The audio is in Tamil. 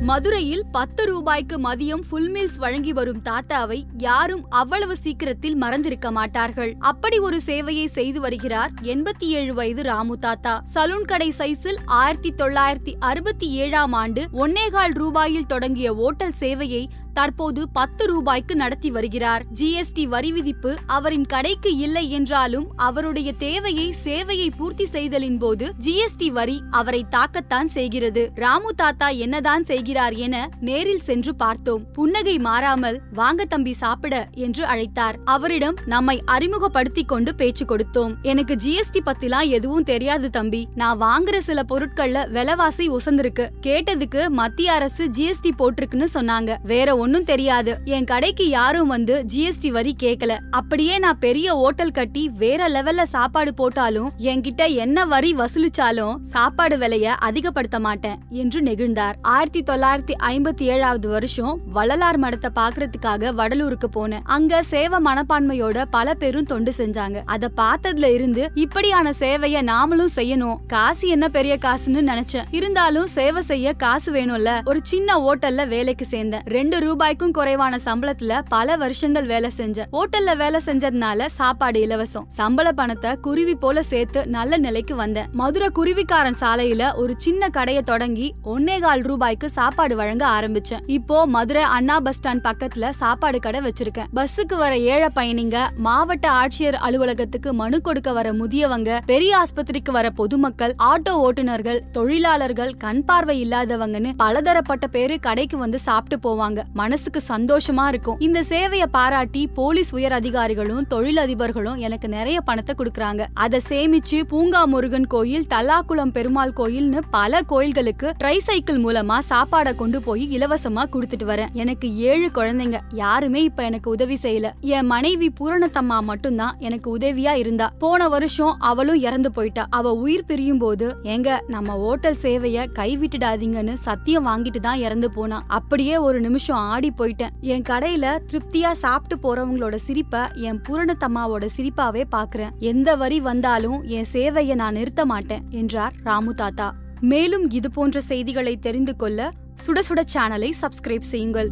மதுரையில் பத்து ரூபாய்க்கு மதியம் ஃபுல் மீல்ஸ் வழங்கி வரும் தாத்தாவை யாரும் அவ்வளவு சீக்கிரத்தில் மறந்திருக்க மாட்டார்கள். அப்படி ஒரு சேவையை செய்து வருகிறார் எண்பத்தி ஏழு வயது ராமு தாத்தா. சலூன் கடை சைஸில் ஆயிரத்தி தொள்ளாயிரத்தி அறுபத்தி ஏழாம் ஆண்டு ஒன்னேகால் ரூபாயில் தொடங்கிய ஓட்டல் சேவையை தற்போது பத்து ரூபாய்க்கு நடத்தி வருகிறார். ஜிஎஸ்டி வரி விதிப்பு அவரின் கடைக்கு இல்லை என்றாலும் அவருடைய தேவையை சேவையை பூர்த்தி செய்தலின் போது ஜிஎஸ்டி வரி அவரை தாக்கத்தான் செய்கிறது. ராமு தாத்தா என்னதான் செய்கிறார் என நேரில் சென்று பார்த்தோம். புன்னகை மாறாமல் வாங்க தம்பி சாப்பிட என்று அழைத்தார். அவரிடம் நம்மை அறிமுகப்படுத்திக் கொண்டு பேச்சு கொடுத்தோம். எனக்கு ஜிஎஸ்டி பத்திலாம் எதுவும் தெரியாது தம்பி. நான் வாங்குற சில பொருட்கள்ல விலைவாசி உசந்திருக்கு. கேட்டதுக்கு மத்திய அரசு ஜிஎஸ்டி போட்டிருக்குன்னு சொன்னாங்க. வேற ஒன்னும் தெரியாது. என் கடைக்கு யாரும் வந்து ஜிஎஸ்டி வரி கேட்கல அப்படியே நான் பெரிய ஓட்டல் கட்டி வேற லெவல்ல சாப்பாடு போட்டாலும் என்கிட்ட என்ன வரி வசூலிச்சாலும் சாப்பாடு விலைய அதிகப்படுத்த மாட்டேன் என்று நெகிழ்ந்தார். ஆயிரத்தி தொள்ளாயிரத்தி ஐம்பத்தி ஏழாவது வருஷம் வள்ளலார் மடத்தை பாக்குறதுக்காக வடலூருக்கு போனேன். அங்க சேவை மனப்பான்மையோட பல பேரும் தொண்டு செஞ்சாங்க. அத பார்த்ததுல இருந்து இப்படியான சேவைய நாமளும் செய்யணும். காசு என்ன பெரிய காசுன்னு நினைச்சேன். இருந்தாலும் சேவை செய்ய காசு வேணும்ல. ஒரு சின்ன ஓட்டல்ல வேலைக்கு சேர்ந்தேன். ரெண்டு ரூபாய்க்கும் குறைவான சம்பளத்துல பல வருஷங்கள் வேலை செஞ்சேன். ஹோட்டல்ல வேலை செஞ்சதுனால சாப்பாடு இலவசம். சம்பள பணத்தை குருவி போல சேர்த்து நல்ல நிலைக்கு வந்தேன். மதுரை குருவிக்காரன் சாலையில ஒரு சின்ன கடையை தொடங்கி ஒன்னே கால் ரூபாய்க்கு சாப்பாடு சாப்பாடு வழங்க ஆரம்பிச்சேன். இப்போ மதுரை அண்ணா பஸ் ஸ்டாண்ட் பக்கத்துல சாப்பாடு கடை வச்சிருக்கேன். பஸ்ஸுக்கு வர ஏழை பயணிங்க மாவட்ட ஆட்சியர் அலுவலகத்துக்கு மனு கொடுக்க வர முதியவங்க பெரிய ஆஸ்பத்திரிக்கு வர பொதுமக்கள் ஆட்டோ ஓட்டுநர்கள் தொழிலாளர்கள் கண் பார்வை இல்லாதவங்கன்னு பலதரப்பட்ட பேரு கடைக்கு வந்து சாப்பிட்டு போவாங்க. மனசுக்கு சந்தோஷமா இருக்கும். இந்த சேவையை பாராட்டி போலீஸ் உயர் அதிகாரிகளும் தொழிலதிபர்களும் எனக்கு நிறைய பணத்தை கொடுக்கறாங்க. அதை சேமிச்சு பூங்கா முருகன் கோயில் தல்லாக்குளம் பெருமாள் கோயில்னு பல கோயில்களுக்கு ட்ரை சைக்கிள் மூலமா சாப்பாடு கொண்டு போய் இலவசமா கொடுத்துட்டு வரேன். எனக்கு ஏழு குழந்தைங்க. யாருமே இப்ப எனக்கு உதவி செய்யல. என் மனைவி பூரணத்தம்மா மட்டும்தான் எனக்கு உதவியா இருந்தா. போன வருஷம் அவளும் இறந்து போயிட்டா. அவ உயிர் பிரியும் போது எங்க நம்ம ஓட்டல் சேவைய கைவிட்டுடாதீங்கன்னு சத்தியம் வாங்கிட்டு தான் இறந்து போனா. அப்படியே ஒரு நிமிஷம் ஆடி போயிட்டேன். என் கடையில திருப்தியா சாப்பிட்டு போறவங்களோட சிரிப்ப என் பூரணத்தம்மாவோட சிரிப்பாவே பாக்குறேன். எந்த வரி வந்தாலும் என் சேவையை நான் நிறுத்த மாட்டேன் என்றார் ராமு தாத்தா. மேலும் இது போன்ற செய்திகளை தெரிந்து கொள்ள சுட சுட சேனலை சப்ஸ்கிரைப் செய்யுங்கள்.